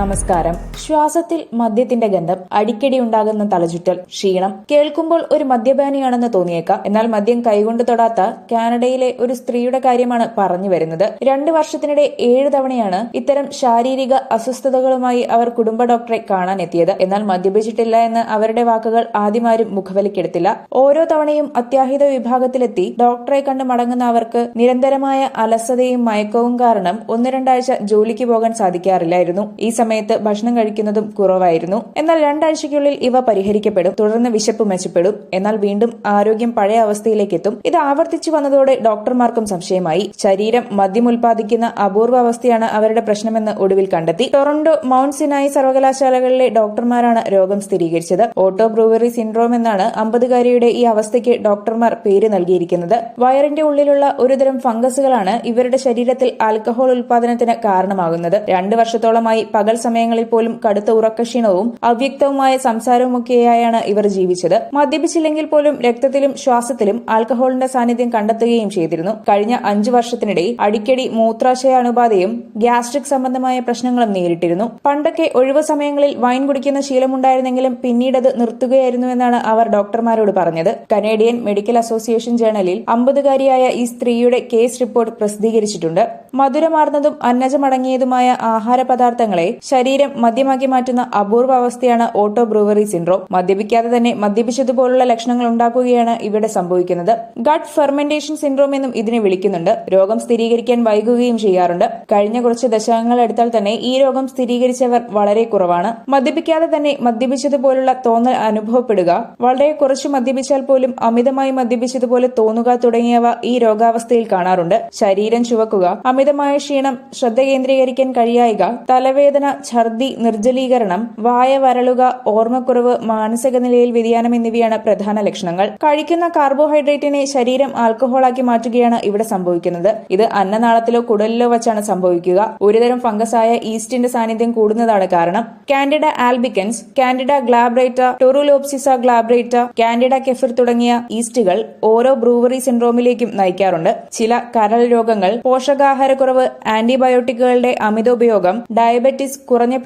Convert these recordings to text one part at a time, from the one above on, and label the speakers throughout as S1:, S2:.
S1: നമസ്കാരം. ശ്വാസത്തിൽ മദ്യത്തിന്റെ ഗന്ധം അടിക്കടി ഉണ്ടാകുന്ന തലചുറ്റൽ ക്ഷീണം. കേൾക്കുമ്പോൾ ഒരു മദ്യപാനിയാണെന്ന് തോന്നിയേക്കാം. എന്നാൽ മദ്യം കൈകൊണ്ട് തൊടാത്ത കാനഡയിലെ ഒരു സ്ത്രീയുടെ കാര്യമാണ് പറഞ്ഞു വരുന്നത്. രണ്ട് വർഷത്തിനിടെ ഏഴ് തവണയാണ് ഇത്തരം ശാരീരിക അസ്വസ്ഥതകളുമായി അവർ കുടുംബ ഡോക്ടറെ കാണാൻ എത്തിയത്. എന്നാൽ മദ്യപിച്ചിട്ടില്ല എന്ന് അവരുടെ വാക്കുകൾ ആദ്യമാരും മുഖവലിക്കെടുത്തില്ല. ഓരോ തവണയും അത്യാഹിത വിഭാഗത്തിലെത്തി ഡോക്ടറെ കണ്ട് മടങ്ങുന്ന അവർക്ക് നിരന്തരമായ അലസതയും മയക്കവും കാരണം ഒന്ന് രണ്ടാഴ്ച ജോലിക്ക് പോകാൻ സാധിക്കാറില്ലായിരുന്നു. ഈ സമയത്ത് ഭക്ഷണം കഴിക്കുന്നതും കുറവായിരുന്നു. എന്നാൽ രണ്ടാഴ്ചയ്ക്കുള്ളിൽ ഇവ പരിഹരിക്കപ്പെടും തുടർന്ന് വിശപ്പ് മെച്ചപ്പെടും. എന്നാൽ വീണ്ടും ആരോഗ്യം പഴയ അവസ്ഥയിലേക്ക് എത്തും ഇത് ആവർത്തിച്ചു വന്നതോടെ ഡോക്ടർമാർക്കും സംശയമായി. ശരീരം മദ്യം ഉൽപ്പാദിക്കുന്ന അപൂർവ അവസ്ഥയാണ് അവരുടെ പ്രശ്നമെന്ന് ഒടുവിൽ കണ്ടെത്തി. ടൊറന്റോ മൌണ്ട് സിനായി സർവകലാശാലകളിലെ ഡോക്ടർമാരാണ് രോഗം സ്ഥിരീകരിച്ചത്. ഓട്ടോ ബ്രൂവറി സിൻഡ്രോം എന്നാണ് അമ്പതുകാരിയുടെ ഈ അവസ്ഥയ്ക്ക് ഡോക്ടർമാർ പേര് നൽകിയിരിക്കുന്നത്. വയറിന്റെ ഉള്ളിലുള്ള ഒരുതരം ഫംഗസുകളാണ് ഇവരുടെ ശരീരത്തിൽ ആൽക്കഹോൾ ഉൽപാദനത്തിന് കാരണമാകുന്നത്. രണ്ടു വർഷത്തോളമായി പകൽ സമയങ്ങളിൽ പോലും കടുത്ത ഉറക്കക്ഷീണവും അവ്യക്തവുമായ സംസാരവുമൊക്കെയായാണ് ഇവർ ജീവിച്ചത്. മദ്യപിച്ചില്ലെങ്കിൽ പോലും രക്തത്തിലും ശ്വാസത്തിലും ആൽക്കഹോളിന്റെ സാന്നിധ്യം കണ്ടെത്തുകയും ചെയ്തിരുന്നു. കഴിഞ്ഞ അഞ്ചു വർഷത്തിനിടെ അടിക്കടി മൂത്രാശയ അണുബാധയും ഗ്യാസ്ട്രിക് സംബന്ധമായ പ്രശ്നങ്ങളും നേരിട്ടിരുന്നു. പണ്ടൊക്കെ ഒഴിവു സമയങ്ങളിൽ വൈൻ കുടിക്കുന്ന ശീലമുണ്ടായിരുന്നെങ്കിലും പിന്നീടത് നിർത്തുകയായിരുന്നുവെന്നാണ് അവർ ഡോക്ടർമാരോട് പറഞ്ഞത്. കനേഡിയൻ മെഡിക്കൽ അസോസിയേഷൻ ജേണലിൽ അമ്പതുകാരിയായ ഈ സ്ത്രീയുടെ കേസ് റിപ്പോർട്ട് പ്രസിദ്ധീകരിച്ചിട്ടുണ്ട്. മധുരമാർന്നതും അന്നജമടങ്ങിയതുമായ ആഹാര പദാർത്ഥങ്ങളെ ശരീരം മദ്യമാക്കി മാറ്റുന്ന അപൂർവ അവസ്ഥയാണ് ഓട്ടോ ബ്രൂവറി സിൻഡ്രോം. മദ്യപിക്കാതെ തന്നെ മദ്യപിച്ചതുപോലുള്ള ലക്ഷണങ്ങൾ ഉണ്ടാക്കുകയാണ് ഇവിടെ സംഭവിക്കുന്നത്. ഗട്ട് ഫെർമെന്റേഷൻ സിൻഡ്രോം എന്നും ഇതിനെ വിളിക്കുന്നുണ്ട്. രോഗം സ്ഥിരീകരിക്കാൻ വൈകുകയും ചെയ്യാറുണ്ട്. കഴിഞ്ഞ കുറച്ച് ദശകങ്ങൾ എടുത്താൽ തന്നെ ഈ രോഗം സ്ഥിരീകരിച്ചവർ വളരെ കുറവാണ്. മദ്യപിക്കാതെ തന്നെ മദ്യപിച്ചതുപോലുള്ള തോന്നൽ അനുഭവപ്പെടുക. വളരെ കുറച്ച് മദ്യപിച്ചാൽ പോലും അമിതമായി മദ്യപിച്ചതുപോലെ തോന്നുക തുടങ്ങിയവ ഈ രോഗാവസ്ഥയിൽ കാണാറുണ്ട്. ശരീരം ചുവക്കുക അമിതമായ ക്ഷീണം ശ്രദ്ധ കേന്ദ്രീകരിക്കാൻ കഴിയായിക തലവേദന ഛർദി നിർജലീകരണം വായ വരളുക ഓർമ്മക്കുറവ് മാനസിക നിലയിൽ വ്യതിയാനം എന്നിവയാണ് പ്രധാന ലക്ഷണങ്ങൾ. കഴിക്കുന്ന കാർബോഹൈഡ്രേറ്റിനെ ശരീരം ആൽക്കഹോളാക്കി മാറ്റുകയാണ് ഇവിടെ സംഭവിക്കുന്നത്. ഇത് അന്നനാളത്തിലോ കുടലിലോ വച്ചാണ് സംഭവിക്കുക. ഒരുതരം ഫംഗസായ ഈസ്റ്റിന്റെ സാന്നിധ്യം കൂടുന്നതാണ് കാരണം. Candida albicans candida glabrata torulopsis glabrata candida kefyr തുടങ്ങിയ ഈസ്റ്റുകൾ ഓരോ ബ്രൂവറി സിൻഡ്രോമിലേക്കും നയിക്കാറുണ്ട്. ചില കരൾ രോഗങ്ങൾ പോഷകാഹാരക്കുറവ് ആന്റിബയോട്ടിക്കുകളുടെ അമിതോപയോഗം ഡയബറ്റിസ് കുറഞ്ഞ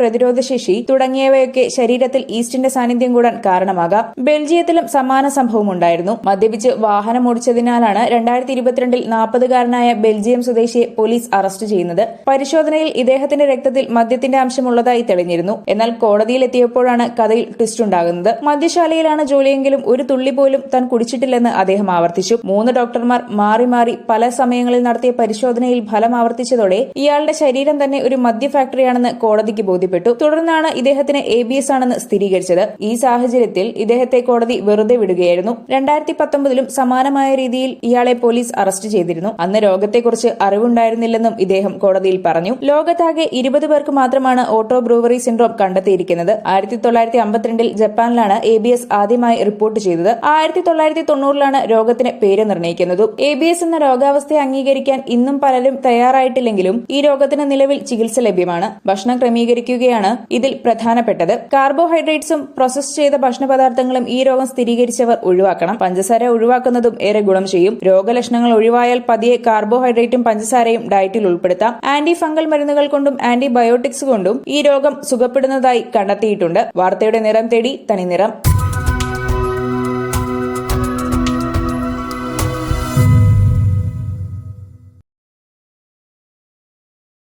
S1: പ്രതിരോധശേഷി തുടങ്ങിയവയൊക്കെ ശരീരത്തിൽ ഈസ്റ്റിന്റെ സാന്നിധ്യം കൂടാൻ കാരണമാകാം. ബെൽജിയത്തിലും സമാന സംഭവം ഉണ്ടായിരുന്നു. മദ്യപിച്ച് വാഹനം ഓടിച്ചതിനാലാണ് രണ്ടായിരത്തി ഇരുപത്തിരണ്ടിൽ നാൽപ്പതുകാരനായ ബെൽജിയം സ്വദേശിയെ പോലീസ് അറസ്റ്റ് ചെയ്യുന്നത്. പരിശോധനയിൽ ഇദ്ദേഹത്തിന്റെ രക്തത്തിൽ മദ്യത്തിന്റെ അംശമുള്ളതായി തെളിഞ്ഞിരുന്നു. എന്നാൽ കോടതിയിൽ എത്തിയപ്പോഴാണ് കഥയിൽ ട്വിസ്റ്റ് ഉണ്ടാകുന്നത്. മദ്യശാലയിലാണ് ജോലിയെങ്കിലും ഒരു തുള്ളി പോലും താൻ കുടിച്ചിട്ടില്ലെന്ന് അദ്ദേഹം ആവർത്തിച്ചു. മൂന്ന് ഡോക്ടർമാർ മാറി മാറി പല സമയങ്ങളിൽ നടത്തിയ പരിശോധനയിൽ ഫലം ആവർത്തിച്ചതോടെ ഇയാളുടെ ശരീരം തന്നെ ഒരു മദ്യ ഫാക്ടറിയാണെന്ന് കോടതിക്ക് ബോധ്യപ്പെട്ടു. തുടർന്നാണ് ഇദ്ദേഹത്തിന് എ ബി എസ് ആണെന്ന് സ്ഥിരീകരിച്ചത്. ഈ സാഹചര്യത്തിൽ ഇദ്ദേഹത്തെ കോടതി വെറുതെ വിടുകയായിരുന്നു. രണ്ടായിരത്തി പത്തൊമ്പതിലും സമാനമായ രീതിയിൽ ഇയാളെ പോലീസ് അറസ്റ്റ് ചെയ്തിരുന്നു. അന്ന് രോഗത്തെക്കുറിച്ച് അറിവുണ്ടായിരുന്നില്ലെന്നും ഇദ്ദേഹം കോടതിയിൽ പറഞ്ഞു. ലോകത്താകെ ഇരുപത് പേർക്ക് മാത്രമാണ് ഓട്ടോ ബ്രൂവറി സിൻഡ്രോം കണ്ടെത്തിയിരിക്കുന്നത്. ആയിരത്തി തൊള്ളായിരത്തി അമ്പത്തിരണ്ടിൽ ജപ്പാനിലാണ് എ ബി എസ് ആദ്യമായി റിപ്പോർട്ട് ചെയ്തത്. ആയിരത്തി തൊള്ളായിരത്തി തൊണ്ണൂറിലാണ് രോഗത്തിന് പേര് നിർണയിക്കുന്നത് എ ബി എസ് എന്ന രോഗാവസ്ഥയെ അംഗീകരിക്കാൻ ഇന്നും പലരും തയ്യാറായിട്ടില്ലെങ്കിലും ഈ രോഗത്തിന് നിലവിൽ ചികിത്സ ലഭ്യമാണ്. ഭക്ഷണം ക്രമീകരിക്കുകയാണ്. ഇതിൽ പ്രധാനപ്പെട്ടത്. കാർബോഹൈഡ്രേറ്റ്സും പ്രോസസ് ചെയ്ത ഭക്ഷണപദാർത്ഥങ്ങളും ഈ രോഗം സ്ഥിരീകരിച്ചവർ ഒഴിവാക്കണം. പഞ്ചസാര ഒഴിവാക്കുന്നതും ഏറെ ഗുണം ചെയ്യും. രോഗലക്ഷണങ്ങൾ ഒഴിവായാൽ പതിയെ കാർബോഹൈഡ്രേറ്റും പഞ്ചസാരയും ഡയറ്റിൽ ഉൾപ്പെടുത്താം. ആന്റി ഫംഗൽ മരുന്നുകൾ കൊണ്ടും ആന്റിബയോട്ടിക്സ് കൊണ്ടും ഈ രോഗം സുഖപ്പെടുന്നതായി കണ്ടെത്തിയിട്ടുണ്ട്. വാർത്തയുടെ നിറം തേടി തനിനിറം